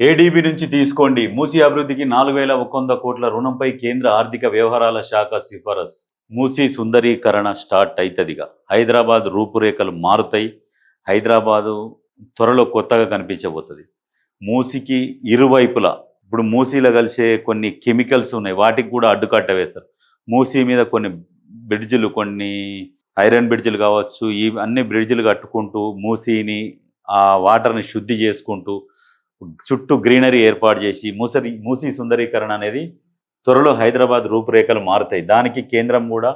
ADB నుంచి తీసుకోండి. మూసీ అభివృద్ధికి నాలుగు వేల ఒక వంద కోట్ల రుణంపై కేంద్ర ఆర్థిక వ్యవహారాల శాఖ సిఫారసు. మూసీ సుందరీకరణ స్టార్ట్ అవుతుందిగా హైదరాబాద్ రూపురేఖలు మారుతాయి. హైదరాబాదు త్వరలో కొత్తగా కనిపించబోతుంది. మూసికి ఇరువైపులా ఇప్పుడు మూసీలో కలిసే కొన్ని కెమికల్స్ ఉన్నాయి. వాటికి కూడా అడ్డుకట్ట వేస్తారు. మూసీ మీద కొన్ని బ్రిడ్జిలు కొన్ని ఐరన్ బ్రిడ్జిలు కావచ్చు ఈ అన్ని బ్రిడ్జిలు కట్టుకుంటూ మూసీని ఆ వాటర్ని శుద్ధి చేసుకుంటూ చుట్టూ గ్రీనరీ ఏర్పాటు చేసి మూసరి మూసీ సుందరీకరణ అనేది త్వరలో హైదరాబాద్ రూపురేఖలు మారుతాయి. దానికి కేంద్రం కూడా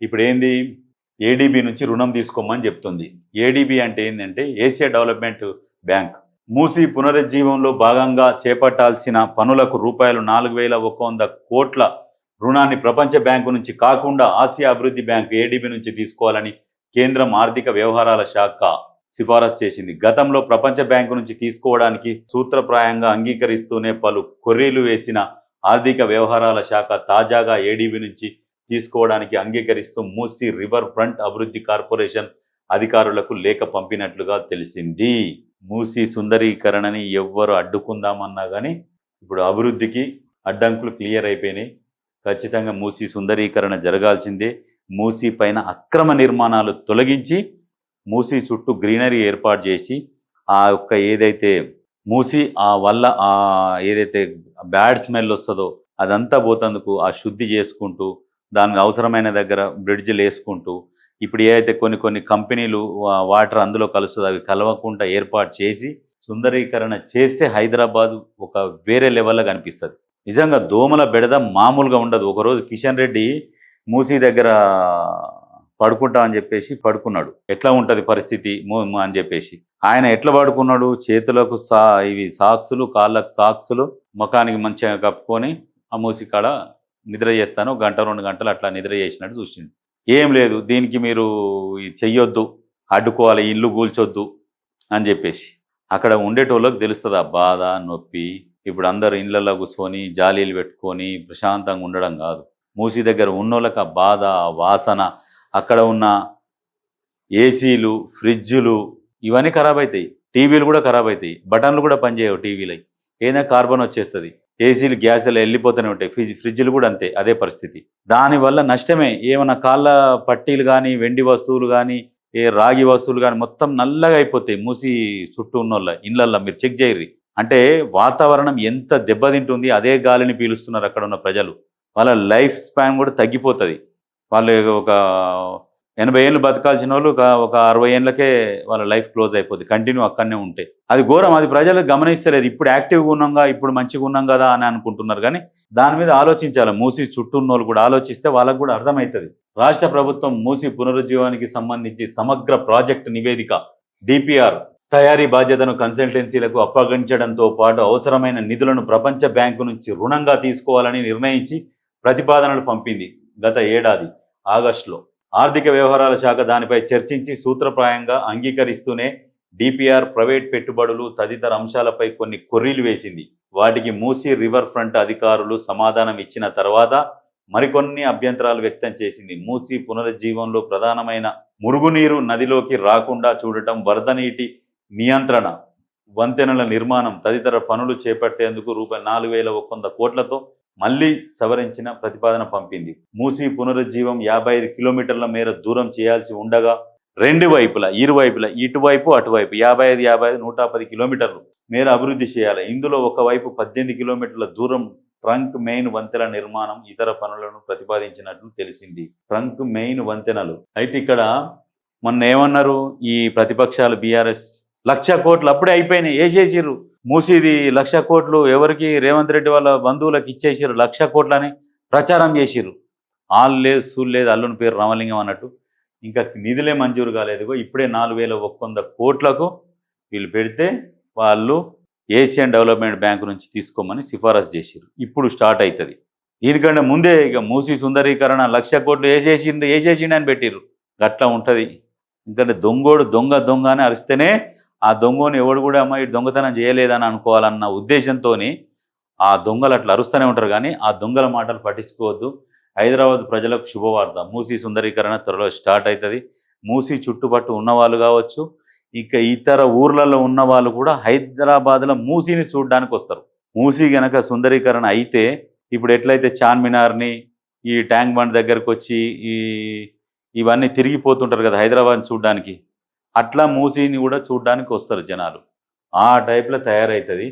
ఇప్పుడు ఏంది? ఏడీబీ నుంచి రుణం తీసుకోమని చెప్తుంది. ఏడీబీ అంటే ఏంటంటే ఏషియా డెవలప్మెంట్ బ్యాంక్. మూసీ పునరుజ్జీవంలో భాగంగా చేపట్టాల్సిన పనులకు రూపాయలు నాలుగు వేల ఒక వంద కోట్ల రుణాన్ని ప్రపంచ బ్యాంకు నుంచి కాకుండా ఆసియా అభివృద్ధి బ్యాంకు ఏడీబీ నుంచి తీసుకోవాలని కేంద్రం ఆర్థిక వ్యవహారాల శాఖ సిఫారసు చేసింది. గతంలో ప్రపంచ బ్యాంకు నుంచి తీసుకోవడానికి సూత్రప్రాయంగా అంగీకరిస్తూనే పలు కొర్రీలు వేసిన ఆర్థిక వ్యవహారాల శాఖ తాజాగా ఏడీబీ నుంచి తీసుకోవడానికి అంగీకరిస్తూ మూసీ రివర్ ఫ్రంట్ అభివృద్ధి కార్పొరేషన్ అధికారులకు లేఖ పంపినట్లుగా తెలిసింది. మూసీ సుందరీకరణని ఎవ్వరు అడ్డుకుందామన్నా కానీ ఇప్పుడు అభివృద్ధికి అడ్డంకులు క్లియర్ అయిపోయినాయి. ఖచ్చితంగా మూసీ సుందరీకరణ జరగాల్సిందే. మూసీ పైన అక్రమ నిర్మాణాలు తొలగించి మూసీ చుట్టూ గ్రీనరీ ఏర్పాటు చేసి ఆ యొక్క ఏదైతే మూసి ఆ వల్ల ఆ ఏదైతే బ్యాడ్ స్మెల్ వస్తుందో అదంతా పోతందుకు ఆ శుద్ధి చేసుకుంటూ దానికి అవసరమైన దగ్గర బ్రిడ్జ్లు వేసుకుంటూ ఇప్పుడు ఏదైతే కొన్ని కొన్ని కంపెనీలు వాటర్ అందులో కలుస్తుంది అవి కలవకుండా ఏర్పాటు చేసి సుందరీకరణ చేస్తే హైదరాబాద్ ఒక వేరే లెవెల్లో కనిపిస్తుంది. నిజంగా దోమల బెడద మామూలుగా ఉండదు. ఒకరోజు కిషన్ రెడ్డి మూసీ దగ్గర పడుకుంటా అని చెప్పేసి పడుకున్నాడు. ఎట్లా ఉంటుంది పరిస్థితి? అని చెప్పేసి. ఆయన ఎట్లా పడుకున్నాడు? చేతులకు సా ఇవి సాక్సులు కాళ్ళకు సాక్సులు ముఖానికి మంచిగా కప్పుకొని ఆ మూసి కాడ నిద్ర చేస్తాను. గంట రెండు గంటలు అట్లా నిద్ర చేసినట్టు చూసింది ఏం లేదు దీనికి మీరు చెయ్యొద్దు అడ్డుకోవాలి ఇల్లు కూల్చొద్దు అని చెప్పేసి. అక్కడ ఉండేటోళ్ళకి తెలుస్తుంది ఆ బాధ నొప్పి ఇప్పుడు అందరు ఇళ్ళల్లో కూర్చొని జాలీలు పెట్టుకొని ప్రశాంతంగా ఉండడం కాదు. మూసి దగ్గర ఉన్నోళ్ళకి ఆ బాధ ఆ వాసన అక్కడ ఉన్న ఏసీలు ఫ్రిడ్జులు ఇవన్నీ ఖరాబ్ అవుతాయి టీవీలు కూడా ఖరాబ్ అవుతాయి బటన్లు కూడా పనిచేయవు టీవీలకి ఏదైనా కార్బన్ వచ్చేస్తుంది. ఏసీలు గ్యాసులు వెళ్ళిపోతూనే ఉంటాయి. ఫ్రిడ్జ్ ఫ్రిడ్జ్లు కూడా అంతే అదే పరిస్థితి. దానివల్ల నష్టమే. ఏమైనా కాళ్ళ పట్టీలు కానీ వెండి వస్తువులు కానీ ఏ రాగి వస్తువులు కానీ మొత్తం నల్లగా అయిపోతాయి. మూసి చుట్టూ ఉన్నోళ్ళ ఇళ్ళల్లో మీరు చెక్ చేయరు అంటే వాతావరణం ఎంత దెబ్బతింటుంది అదే గాలిని పీలుస్తున్నారు అక్కడ ఉన్న ప్రజలు. వాళ్ళ లైఫ్ స్పాన్ కూడా తగ్గిపోతుంది. వాళ్ళు ఒక ఎనభై ఏళ్ళు బతకాల్సిన వాళ్ళు ఒక ఒక అరవై ఏళ్ళకే వాళ్ళ లైఫ్ క్లోజ్ అయిపోద్ది కంటిన్యూ అక్కడనే ఉంటే. అది ఘోరం అది ప్రజలు గమనిస్తలేదు. ఇప్పుడు యాక్టివ్గా ఉన్నాంగా ఇప్పుడు మంచిగా ఉన్నాం కదా అని అనుకుంటున్నారు. కానీ దాని మీద ఆలోచించాలి. మూసి చుట్టూ ఉన్న వాళ్ళు కూడా ఆలోచిస్తే వాళ్ళకు కూడా అర్థమవుతుంది. రాష్ట్ర ప్రభుత్వం మూసి పునరుజ్జీవానికి సంబంధించి సమగ్ర ప్రాజెక్టు నివేదిక డిపిఆర్ తయారీ బాధ్యతను కన్సల్టెన్సీలకు అప్పగించడంతో పాటు అవసరమైన నిధులను ప్రపంచ బ్యాంకు నుంచి రుణంగా తీసుకోవాలని నిర్ణయించి ప్రతిపాదనలు పంపింది గత ఏడాది. ఆగస్టులో. ఆర్థిక వ్యవహారాల శాఖ దానిపై చర్చించి సూత్రప్రాయంగా అంగీకరిస్తూనే డిపిఆర్ ప్రైవేట్ పెట్టుబడులు తదితర అంశాలపై కొన్ని కొర్రీలు వేసింది. వాటికి మూసీ రివర్ ఫ్రంట్ అధికారులు సమాధానం ఇచ్చిన తర్వాత మరికొన్ని అభ్యంతరాలు వ్యక్తం చేసింది. మూసీ పునరుజ్జీవంలో ప్రధానమైన మురుగునీరు నదిలోకి రాకుండా చూడటం వరద నీటి నియంత్రణ వంతెనల నిర్మాణం తదితర పనులు చేపట్టేందుకు రూపాయి నాలుగు వేల ఒక వంద కోట్లతో మళ్ళీ సవరించిన ప్రతిపాదన పంపింది. మూసీ పునరుజ్జీవం యాభై ఐదు కిలోమీటర్ల మేర దూరం చేయాల్సి ఉండగా రెండు వైపులా ఇరువైపులా ఇటువైపు అటువైపు యాభై ఐదు యాభై ఐదు నూట పది కిలోమీటర్లు మేర అభివృద్ధి చేయాలి. ఇందులో ఒకవైపు పద్దెనిమిది కిలోమీటర్ల దూరం ట్రంక్ మెయిన్ వంతెన నిర్మాణం ఇతర పనులను ప్రతిపాదించినట్లు తెలిసింది. ట్రంక్ మెయిన్ వంతెనలు. అయితే ఇక్కడ మొన్న ఏమన్నారు? ఈ ప్రతిపక్షాలు బీఆర్ఎస్ లక్ష కోట్లు అప్పుడే అయిపోయినాయి. వేసేసిర్రు మూసిది లక్ష కోట్లు ఎవరికి రేవంత్ రెడ్డి వాళ్ళ బంధువులకు ఇచ్చేసారు లక్ష కోట్లని ప్రచారం చేసిర్రు. ఆళ్ళు లేదు సూళ్ళు లేదు అల్లుని పేరు రామలింగం అన్నట్టు. ఇంకా నిధులే మంజూరు కాలేదుగో ఇప్పుడే నాలుగు వేల ఒక్కొంద వంద కోట్లకు వీళ్ళు పెడితే వాళ్ళు ఏషియన్ డెవలప్మెంట్ బ్యాంక్ నుంచి తీసుకోమని సిఫారసు చేసిర్రు. ఇప్పుడు స్టార్ట్ అవుతుంది దీనికంటే ముందే ఇక మూసి సుందరీకరణ లక్ష కోట్లు వేసేసిండు వేసేసిండు అని పెట్టిర్రు. గట్లా ఉంటుంది. ఎందుకంటే దొంగోడు దొంగ దొంగ అని అరిస్తేనే ఆ దొంగని ఎవడు కూడా అమ్మ ఈ దొంగతనం చేయలేదని అనుకోవాలన్న ఉద్దేశంతో ఆ దొంగలు అట్లా అరుస్తూనే ఉంటారు. కానీ ఆ దొంగల మాటలు పట్టించుకోవద్దు. హైదరాబాద్ ప్రజలకు శుభవార్త. మూసీ సుందరీకరణ త్వరలో స్టార్ట్ అవుతుంది. మూసీ చుట్టుపట్టు ఉన్నవాళ్ళు కావచ్చు ఇక ఇతర ఊర్లలో ఉన్న వాళ్ళు కూడా హైదరాబాద్లో మూసీని చూడడానికి వస్తారు. మూసీ గనక సుందరీకరణ అయితే ఇప్పుడు ఎట్లయితే చార్మినార్ని ఈ ట్యాంక్ బండ్ దగ్గరకు వచ్చి ఈ ఇవన్నీ తిరిగిపోతుంటారు కదా హైదరాబాద్ చూడడానికి. అట్లా మూసీని కూడా చూడడానికి వస్తారు జనాలు. ఆ టైప్లో తయారవుతుంది